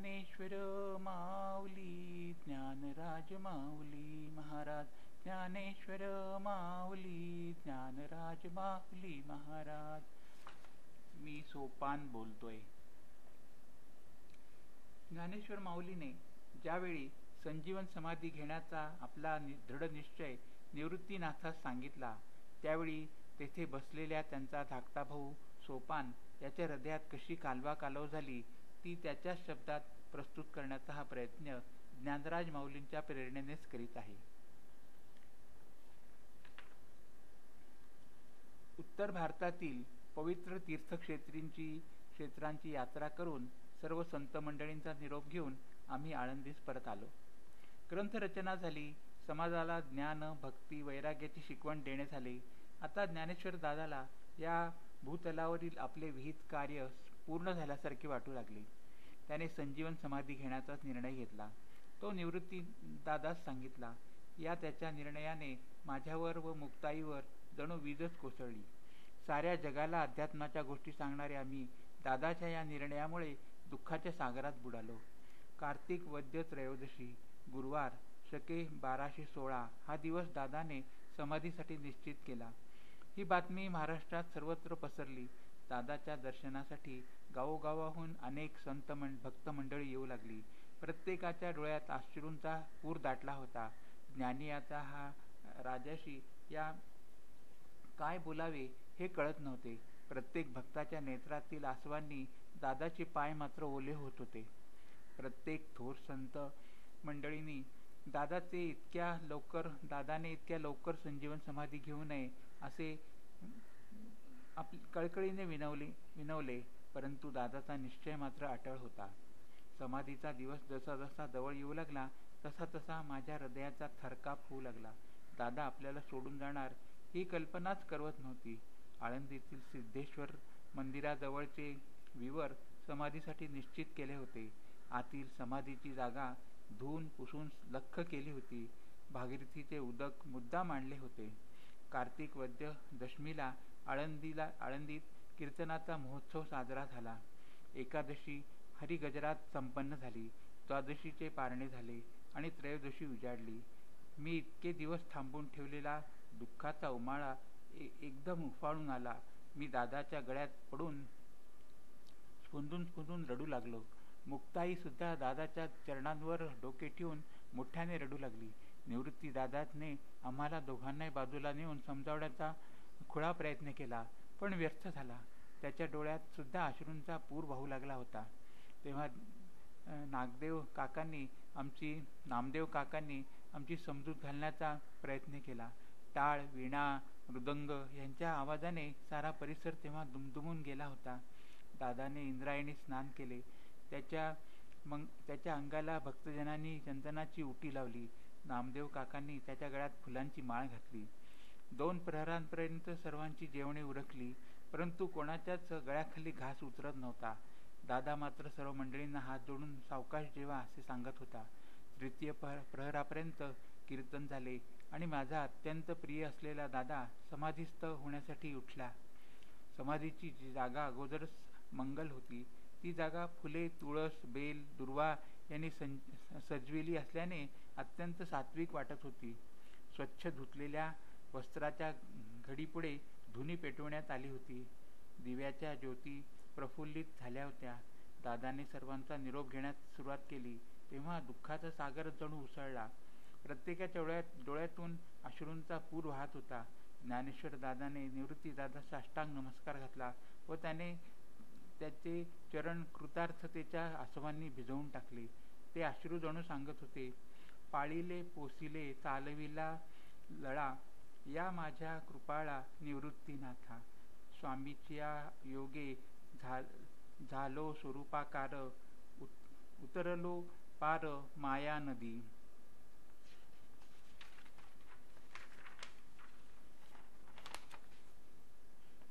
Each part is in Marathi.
ज्ञानेश्वर माऊली ज्ञानराज माऊली महाराज. ज्ञानेश्वर माऊली ज्ञानराज माऊली महाराज. मी सोपान बोलतोय. ज्ञानेश्वर माऊलीने ज्यावेळी संजीवन समाधी घेण्याचा आपला दृढ निश्चय निवृत्तीनाथास सांगितला त्यावेळी तेथे बसलेल्या त्यांचा धाकटा भाऊ सोपान याच्या हृदयात कशी कालवा कालव झाली ती त्याच्याच शब्दात प्रस्तुत करण्याचा हा प्रयत्न ज्ञानराज माऊलींच्या प्रेरणेनेच करीत आहे. उत्तर भारतातील पवित्र तीर्थक्षेत्रींची क्षेत्रांची यात्रा करून सर्व संत मंडळींचा निरोप घेऊन आम्ही आळंदीस परत आलो. ग्रंथरचना झाली समाजाला ज्ञान भक्ती वैराग्याची शिकवण देणे झाले. आता ज्ञानेश्वर दादाला या भूतलावरील आपले विहित कार्य पूर्ण झाल्यासारखे वाटू लागली. त्याने संजीवन समाधी घेण्याचाच निर्णय घेतला. तो निवृत्ती दादास सांगितला या त्याच्या निर्णयाने माझ्यावर व मुक्ताईवर जणू वीजच कोसळली. साऱ्या जगाला अध्यात्माच्या गोष्टी सांगणाऱ्या आम्ही दादाच्या या निर्णयामुळे दुःखाच्या सागरात बुडालो. कार्तिक वद्य त्रयोदशी गुरुवार शके बाराशे सोळा हा दिवस दादाने समाधीसाठी निश्चित केला. ही बातमी महाराष्ट्रात सर्वत्र पसरली. दादाच्या दर्शनासाठी गावोगावाहून अनेक संत मं भक्त मंडळी येऊ लागली. प्रत्येकाच्या डोळ्यात आश्रूंचा पूर दाटला होता. ज्ञानी याचा हा राजाशी या काय बोलावे हे कळत नव्हते. प्रत्येक भक्ताच्या नेत्रातील आसवांनी दादाचे पाय मात्र ओले होत होते. प्रत्येक थोर संत मंडळींनी दादाचे इतक्या लवकर दादाने इतक्या लवकर संजीवन समाधी घेऊ नये असे आप कळकळीने विनवले विनवले. परंतु दादाचा निश्चय मात्र अटळ होता. समाधीचा दिवस जसा जसा जवळ येऊ लागला तसा तसा माझ्या हृदयाचा थरकाप होऊ लागला. दादा आपल्याला सोडून जाणार ही कल्पनाच करवत नव्हती. आळंदीतील सिद्धेश्वर मंदिराजवळचे विवर समाधीसाठी निश्चित केले होते. आतील समाधीची जागा धुवून पुसून लख्ख केली होती. भागीरथीचे उदक मुद्दा मांडले होते. कार्तिक वैद्य दशमीला आळंदीला आळंदीत कीर्तनाचा महोत्सव साजरा झाला. एकादशी हरिगजरात संपन्न झाली. द्वादशीचे पारणे झाले आणि त्रयोदशी उजाडली. मी इतके दिवस थांबून ठेवलेला दुःखाचा उमाळा ए एकदम उफाळून आला. मी दादाच्या गळ्यात पडून स्फुंदून स्फुंदून रडू लागलो. मुक्ताईसुद्धा दादाच्या चरणांवर डोके ठेवून मोठ्याने रडू लागली. निवृत्ती दादाने आम्हाला दोघांनाही बाजूला नेऊन समजावण्याचा खुळा प्रयत्न केला पण व्यर्थ झाला. त्याच्या डोळ्यात सुद्धा अश्रूंचा पूर वाहू लागला होता. तेव्हा नागदेव काकांनी आमची नामदेव काकांनी आमची समजूत घालण्याचा प्रयत्न केला. टाळ विणा मृदंग यांच्या आवाजाने सारा परिसर तेव्हा दुमदुमून गेला होता. दादाने इंद्रायणी स्नान केले. त्याच्या मग त्याच्या अंगाला भक्तजनांनी चंदनाची उटी लावली. नामदेव काकांनी त्याच्या गळ्यात फुलांची माळ घातली. दोन प्रहरांपर्यंत सर्वांची जेवणे उरकली. परंतु कोणाच्याच गळ्याखाली घास उतरत नव्हता. दादा मात्र सर्व मंडळींना हात जोडून सावकाश जेवा असे सांगत होता. तृतीय प्रहरापर्यंत कीर्तन झाले आणि माझा अत्यंत प्रिय असलेला दादा समाधीस्थ होण्यासाठी उठला. समाधीची जी जागा अगोदरच मंगल होती ती जागा फुले तुळस बेल दुर्वा यांनी सं सजविली असल्याने अत्यंत सात्विक वाटत होती. स्वच्छ धुतलेल्या वस्त्राच्या घडीपुढे धुनी पेटवण्यात आली होती. दिव्याच्या ज्योती प्रफुल्लित झाल्या होत्या. दादाने सर्वांचा निरोप घेण्यास सुरुवात केली. तेव्हा दुःखाचा सागर जणू उसळला. प्रत्येकाच्या डोळ्यात डोळ्यातून अश्रूंचा पूर वाहत होता. ज्ञानेश्वर दादाने निवृत्ती दादा साष्टांग नमस्कार घातला व त्याने त्याचे चरण कृतार्थतेच्या आसवांनी भिजवून टाकले. ते अश्रू जणू सांगत होते. पाळीले पोसिले चालविला लळा या माझ्या कृपाळा निवृत्तीनाथा. स्वामीच्या योगे झा झालो स्वरूपाकार उतरलो पार माया नदी.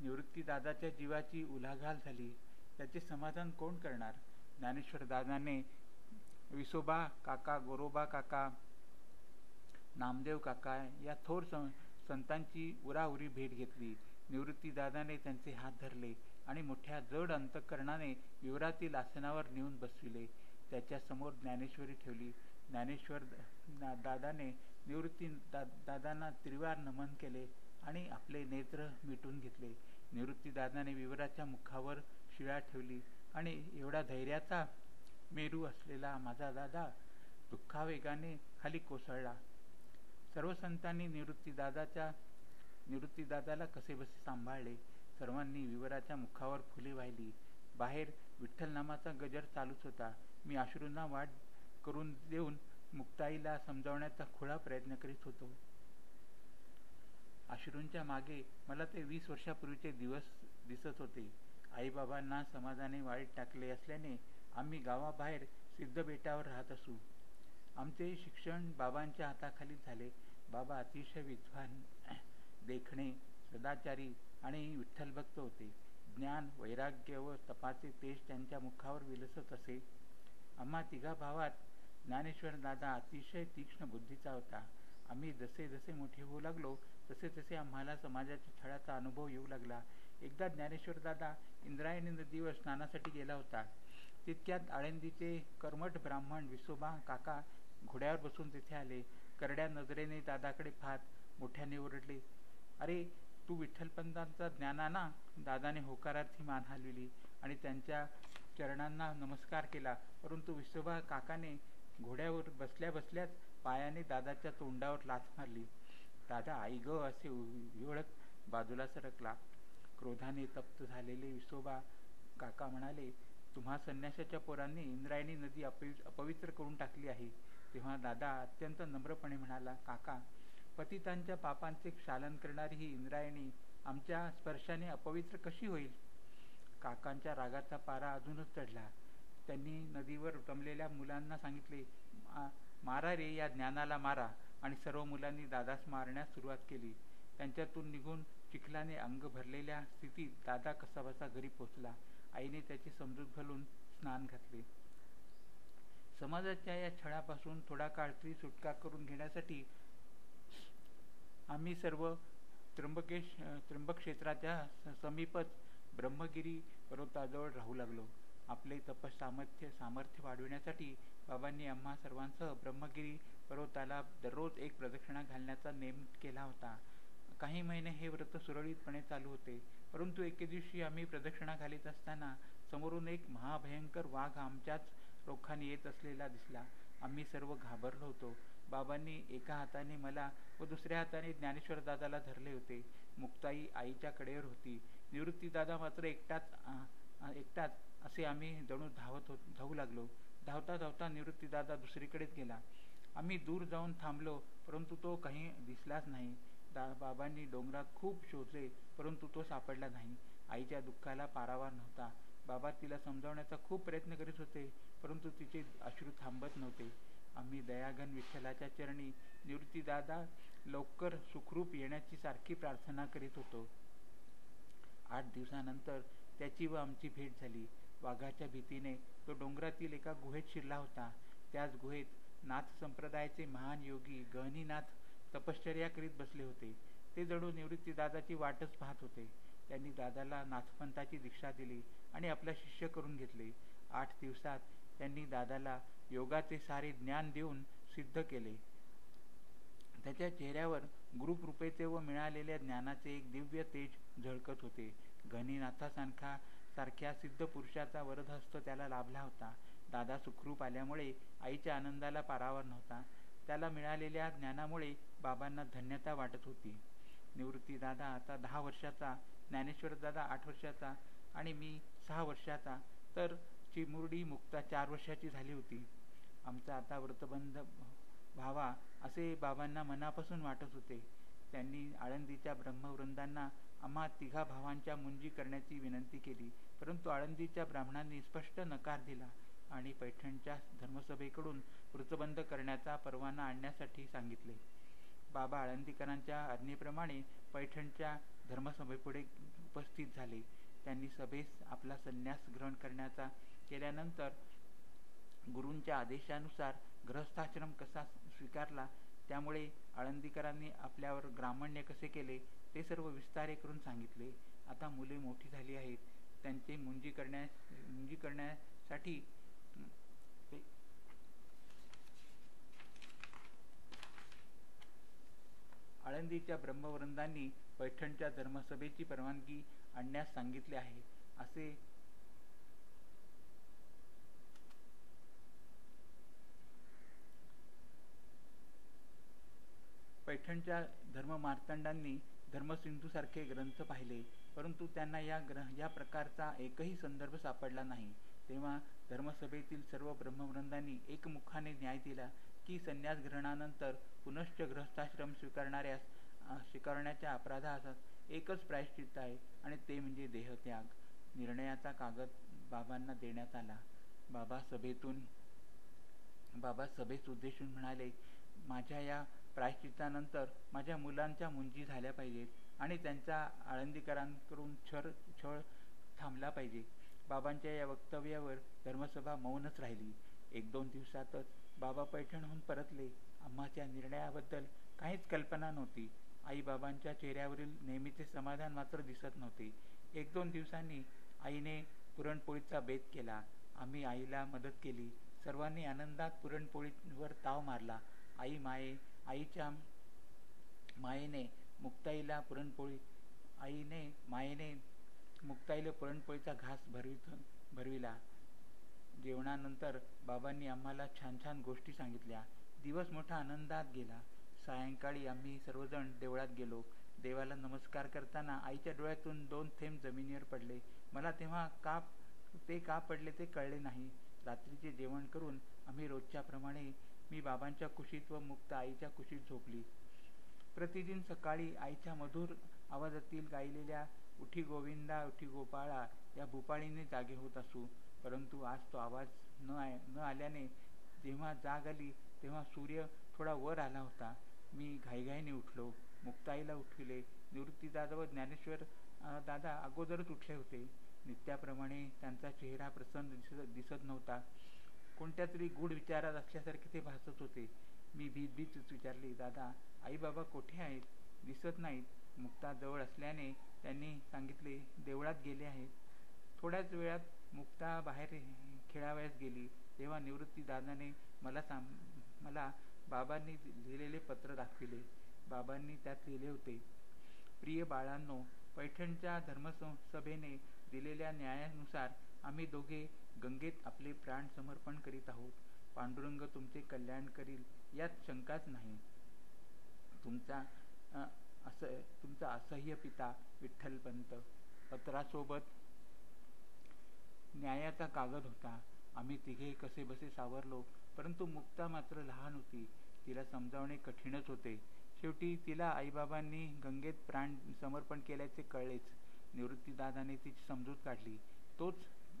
निवृत्ती दादाच्या जीवाची उलाघाल झाली. त्याचे समाधान कोण करणार? ज्ञानेश्वर दादाने विसोबा काका गोरोबा काका नामदेव काका या थोर संतांची उराउरी भेट घेतली. निवृत्तीदादाने त्यांचे हात धरले आणि मोठ्या जड अंतकरणाने विवरातील आसनावर नेऊन बसविले. त्याच्यासमोर ज्ञानेश्वरी ठेवली. ज्ञानेश्वर दादाने निवृत्ती दा दादांना त्रिवार नमन केले आणि आपले नेत्र मिटून घेतले. निवृत्ती दादाने विवराच्या मुखावर शिळा ठेवली आणि एवढा धैर्याचा मेरू असलेला माझा दादा दुःखावेगाने खाली कोसळला. सर्व संतांनी निवृत्तीदादाच्या निवृत्तीदादाला कसेबसे सांभाळले सर्वांनी विवराच्या मुखावर फुले वाहिली. बाहेर विठ्ठल नामाचा गजर चालूच होता. मी अश्रूंना वाट करून देऊन मुक्ताईला समजावण्याचा खुळा प्रयत्न करीत होतो. अश्रूंच्या मागे मला ते वीस वर्षापूर्वीचे दिवस दिसत होते. आईबाबांना समाजाने वाईट टाकले असल्याने आम्ही गावाबाहेर सिद्धबेटावर राहत असू. आमचे शिक्षण बाबांच्या हाताखाली झाले. बाबा अतिशय विद्वान देखणे सदाचारी आणि विठ्ठल भक्त होते. ज्ञान वैराग्य व तपाचे तेज त्यांच्या मुखावर विलसत असे. आम्हा तिघा भावात ज्ञानेश्वर दादा अतिशय तीक्ष्ण बुद्धीचा होता. आम्ही जसे जसे मोठे होऊ लागलो तसे तसे आम्हाला समाजाच्या छळाचा अनुभव येऊ लागला. एकदा ज्ञानेश्वर दादा इंद्रायणी नदीवर स्नानासाठी गेला होता. तितक्यात आळंदीचे कर्मठ ब्राह्मण विसोबा काका घोड्यावर बसून तिथे आले. करड्या नजरेने दादाकडे पाहत मोठ्याने ओरडले अरे तू विठ्ठलपंतांचा ज्ञानाना दादाने होकारार्थी मान हलविली आणि त्यांच्या चरणांना नमस्कार केला. परंतु विसोबा काकाने घोड्यावर बसल्या बसल्याच पायाने दादाच्या तोंडावर लाथ मारली. दादा आई ग असे विवळत बाजूला सरकला. क्रोधाने तप्त झालेले विसोबा काका म्हणाले तुम्हा संन्यासाच्या पोरांनी इंद्रायणी नदी अपवि अपवित्र करून टाकली आहे. तेव्हा दादा अत्यंत नम्रपणे म्हणाला काका पतितांच्या पापांचे क्षालन करणारी ही इंद्रायणी आमच्या स्पर्शाने अपवित्र कशी होईल? काकांच्या रागाचा पारा अजूनच चढला. त्यांनी नदीवर उटमलेल्या मुलांना सांगितले मारा रे या ज्ञानाला मारा. आणि सर्व मुलांनी दादास मारण्यास सुरुवात केली. त्यांच्यातून निघून चिखलाने अंग भरलेल्या स्थितीत दादा कसाबसा घरी पोचला आईने त्याची समजूत घालून स्नान घातले. समाजाच्या या छळापासून थोडा काळ तरी सुटका करून घेण्यासाठी आम्ही सर्व त्र्यंबकेश त्र्यंबक क्षेत्राच्या समीपच ब्रह्मगिरी पर्वताजवळ राहू लागलो. आपले तपस सामर्थ्य सामर्थ्य वाढविण्यासाठी बाबांनी आम्हा सर्वांसह ब्रह्मगिरी पर्वताला दररोज एक प्रदक्षिणा घालण्याचा नेम केला होता. काही महिने हे व्रत सुरळीतपणे चालू होते. परंतु एके दिवशी आम्ही प्रदक्षिणा घालीत असताना समोरून एक महाभयंकर वाघ आमच्याच रोखाने येत असलेला दिसला. आम्ही सर्व घाबरलो होतो. बाबांनी एका हाताने मला व दुसऱ्या हाताने ज्ञानेश्वर दादाला धरले होते. मुक्ताई आईच्या कडेवर होती. निवृत्तीदादा मात्र एकटाच एकटाच असे आम्ही जणू धावत हो धावू लागलो. धावता धावता निवृत्तीदादा दुसरीकडेच गेला. आम्ही दूर जाऊन थांबलो परंतु तो काही दिसलाच नाही. दा बाबांनी डोंगरात खूप शोधले परंतु तो सापडला नाही. आईच्या दुःखाला पारावार नव्हता. बाबा तिला समजावण्याचा खूप प्रयत्न करीत होते परंतु तिचे अश्रू थांबत नव्हते. आम्ही दयाघन विठ्ठलाच्या चरणी निवृत्तीदादा लवकर सुखरूप येण्याची सारखी प्रार्थना करीत होतो. आठ दिवसानंतर त्याची व आमची भेट झाली. वाघाच्या भीतीने तो डोंगरातील एका गुहेत शिरला होता. त्याच गुहेत नाथ संप्रदायाचे महान योगी गहनीनाथ तपश्चर्या करीत बसले होते. ते जणू निवृत्तीदादाची वाटच पाहत होते. त्यांनी दादाला नाथपंथाची दीक्षा दिली आणि आपला शिष्य करून घेतले. आठ दिवसात त्यांनी दादाला योगाचे सारे ज्ञान देऊन सिद्ध केले. त्याच्या चेहऱ्यावर गुरुकृपेचे व मिळालेल्या ज्ञानाचे एक दिव्य तेज झळकत होते. घनीनाथासारखा सारख्या सिद्ध पुरुषाचा वरदहस्त त्याला लाभला होता. दादा सुखरूप आल्यामुळे आईच्या आनंदाला पारावर नव्हता. त्याला मिळालेल्या ज्ञानामुळे बाबांना धन्यता वाटत होती. निवृत्ती दादा आता दहा वर्षाचा ज्ञानेश्वर दादा आठ वर्षाचा आणि मी सहा वर्षाचा तर चिमुरडी मुक्ता चार वर्षाची झाली होती. आमचा आता व्रतबंध व्हावा असे बाबांना मनापासून वाटत होते. त्यांनी आळंदीच्या ब्रह्मवृंदांना आम्हा तिघा भावांच्या मुंजी करण्याची विनंती केली. परंतु आळंदीच्या ब्राह्मणांनी स्पष्ट नकार दिला आणि पैठणच्या धर्मसभेकडून वृतबंध करण्याचा परवाना आणण्यासाठी सांगितले. बाबा आळंदीकरांच्या आज्ञेप्रमाणे पैठणच्या धर्मसभेपुढे उपस्थित झाले. त्यांनी सभेस आपला संन्यास ग्रहण करण्याचा केल्यानंतर गुरूंच्या आदेशानुसार ग्रहस्थाश्रम कसा स्वीकारला त्यामुळे आळंदीकरांनी आपल्यावर ग्रामण्य कसे केले ते सर्व विस्तारे करून सांगितले. आता मुले मोठी झाली आहेत. त्यांचे मुंजी करण्या मुंजी करण्यासाठी आळंदीच्या ब्रह्मवृंदांनी पैठणच्या धर्मसभेची परवानगी आणण्यास सांगितले आहे. असे पैठणच्या धर्ममार्तंडांनी धर्मसिंधूसारखे ग्रंथ पाहिले परंतु त्यांना या ग्रह या प्रकारचा एकही संदर्भ सापडला नाही. तेव्हा धर्मसभेतील सर्व ब्रह्मवृंदांनी एकमुखाने न्याय दिला. की संन्यास ग्रहणानंतर पुनश्च ग्रहस्थाश्रम स्वीकारणाऱ्यास स्वीकारण्याच्या अपराधास एकच प्रायश्चित्त आहे आणि ते म्हणजे देहत्याग. निर्णयाचा कागद बाबांना देण्यात आला. बाबा सभेतून बाबा सभेस उद्देशून म्हणाले माझ्या या प्रायश्चित्तानंतर माझ्या मुलांच्या मुंजी झाल्या पाहिजेत आणि त्यांचा आळंदीकरांकडून छर छळ थांबला पाहिजे. बाबांच्या या वक्तव्यावर धर्मसभा मौनच राहिली. एक दोन दिवसातच बाबा पैठणहून परतले. आम्हाच्या निर्णयाबद्दल काहीच कल्पना नव्हती. आई बाबांच्या चेहऱ्यावरील नेहमीचे समाधान मात्र दिसत नव्हते. एक दोन दिवसांनी आईने पुरणपोळीचा बेत केला. आम्ही आईला मदत केली. सर्वांनी आनंदात पुरणपोळीवर ताव मारला. आई माये आईच्या मायेने मुक्ताईला पुरणपोळी आईने मायेने मुक्ताईला पुरणपोळीचा घास भरवित भरविला. जेवणानंतर बाबांनी आम्हाला छान छान गोष्टी सांगितल्या. दिवस मोठा आनंदात गेला. सायंकाळी आम्ही सर्वजण देवळात गेलो. देवाला नमस्कार करताना आईच्या डोळ्यातून दोन थेंब जमिनीवर पडले. मला तेव्हा का ते का पडले ते कळले नाही. रात्रीचे जेवण करून आम्ही रोजच्याप्रमाणे मी बाबांच्या कुशीत व मुक्त आईच्या कुशीत झोपली. प्रतिदिन सकाळी आईच्या मधुर आवाजातील गायलेल्या उठी गोविंदा उठी गोपाळा या भूपाळीने जागे होत असू. परंतु आज तो आवाज न आय न आल्याने जेव्हा जाग आली तेव्हा सूर्य थोडा वर आला होता. मी घाईघाईने उठलो. मुक्ताईला उठविले. निवृत्ती दादा व ज्ञानेश्वर दादा अगोदरच उठले होते. नित्याप्रमाणे त्यांचा चेहरा प्रसन्न दिसत दिसत नव्हता. कोणत्या तरी गूढ विचारात असल्यासारखे ते भासत होते. मी भीत भीतच विचारले दादा आई बाबा कोठे आहेत? दिसत नाहीत. मुक्ता जवळ असल्याने त्यांनी सांगितले देवळात गेले आहेत. थोड्याच वेळात मुक्ता बाहेर खेळावयास गेली. तेव्हा निवृत्ती दादाने मला साम मला बाबांनी लिहिलेले पत्र दाखविले. बाबांनी त्यात लिहिले होते प्रिय बाळांनो पैठणच्या धर्मसभेने दिलेल्या न्यायानुसार आम्ही दोघे गंगेत आपले प्राण समर्पण करीत आहोत. पांडुरंग तुमचे कल्याण करील यात शंकाच नाही. तुमचा असं तुमचा असह्य पिता विठ्ठलपंत. पत्रासोबत न्यायाचा कागद होता. आम्ही तिघे कसे बसे सावरलो. परंतु मुक्ता मात्र लहान होती. तिला समजावणे कठीणच होते. शेवटी तिला आईबाबांनी गंगेत प्राण समर्पण केल्याचे कळलेच. निवृत्तीदादाने तिची समजूत काढली. तोच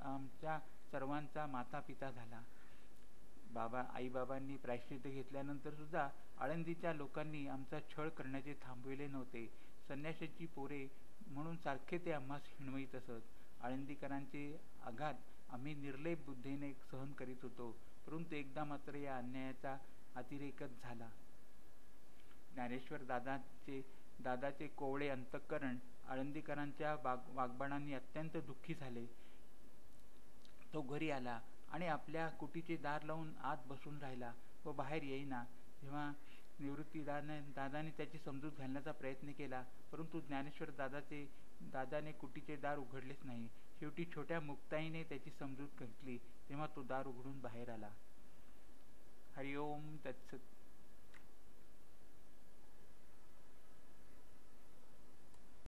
आमच्या सर्वांचा माता पिता झाला. बाबा आईबाबांनी प्रायश्चित्त घेतल्यानंतर सुद्धा आळंदीच्या लोकांनी आमचा छळ करण्याचे थांबविले नव्हते. संन्याशाची पोरे म्हणून सारखे ते आम्हास हिणवईत असत आळंदीकरांचे आघात आम्ही निर्लेप बुद्धीने सहन करीत होतो. परंतु एकदा मात्र या अन्यायाचा अतिरेकच झाला. ज्ञानेश्वर दादाचे दादाचे कोवळे अंतःकरण आळंदीकरांच्या वाग वागबाणांनी अत्यंत दुःखी झाले. तो घरी आला आणि आपल्या कुटीचे दार लावून आत बसून राहिला व बाहेर येईना. तेव्हा निवृत्ती दादाने दादाने त्याची समजूत घालण्याचा प्रयत्न केला. परंतु ज्ञानेश्वर दादाचे दादाने कुटीचे दार उघडलेच नाही. शेवटी छोट्या मुक्ताईने त्याची समजूत घेतली तेव्हा तो दार उघडून बाहेर आला. हरिओम तत्सत